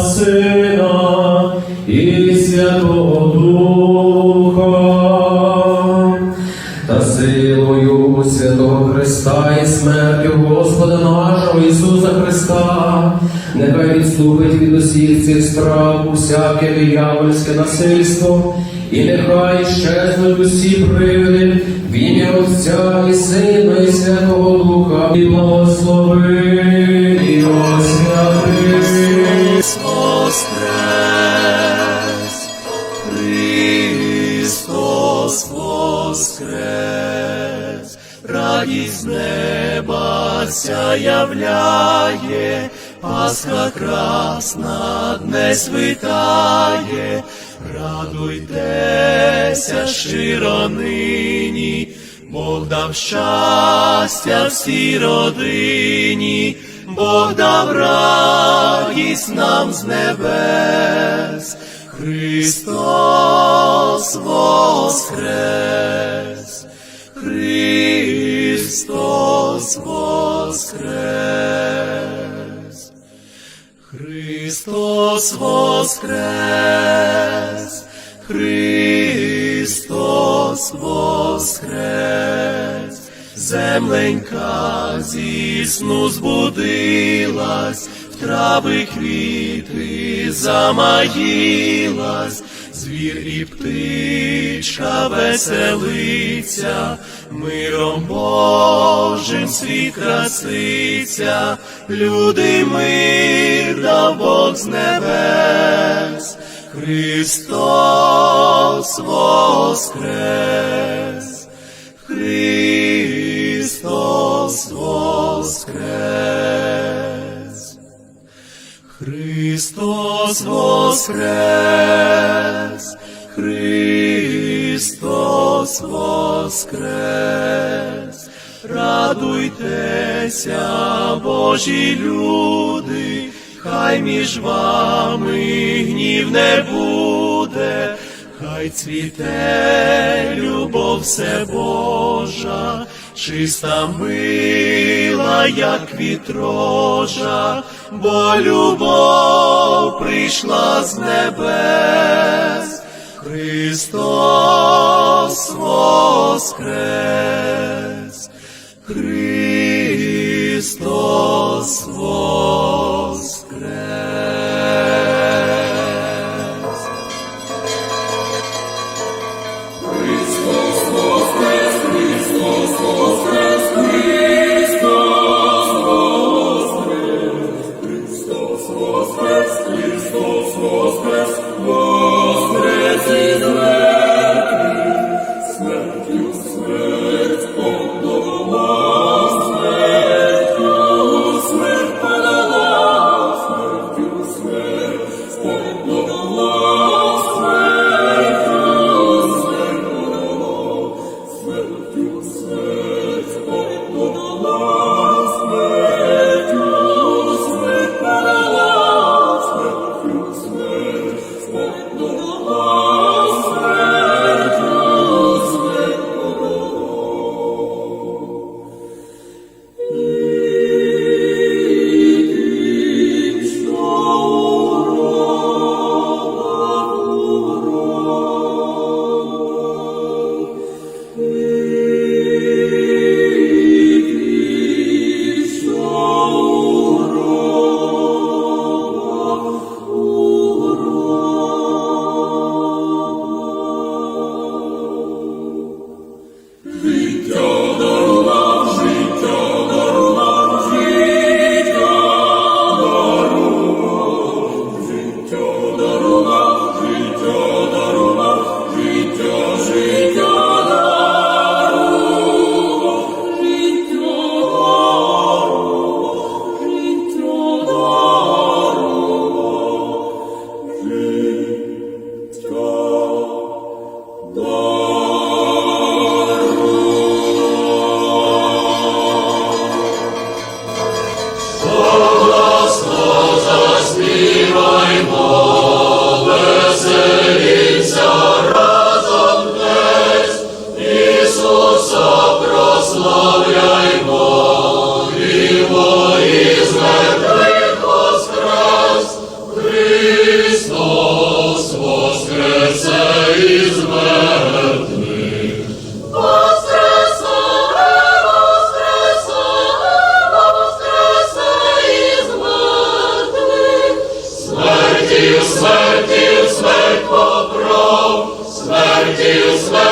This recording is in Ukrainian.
Сина і Святого Духа, та силою Святого Христа і смертю Господа нашого Ісуса Христа, нехай відступить від усіх цих справ усяке диявольське насильство, і нехай щезнуть усі привиди в ім'я Отця і Сина і Святого Духа, і благослови. Христос воскрес! Христос воскрес! Радість неба ся являє, Пасха красна днес витає, радуйтеся щиро нині, Бог дав щастя всій родині, Бог дав радість нам з небес, Христос воскрес, Христос воскрес, Христос воскрес, Христос воскрес, земленька зі збудилась, в трави квіти замаїлась, звір і птичка веселиться, миром Божим світ краситься, люди мир дав Бог з небес, Христос воскрес, Христос воскрес, Христос воскрес, Христос воскрес, радуйтеся, Божі люди, хай між вами гнів не буде, хай цвіте любов все Божа, чиста мила, як вітрожа, бо любов прийшла з небес, Христос воскрес, Христос воскрес. Воскрес! смертію смерть, смерть покров, смертію смерть.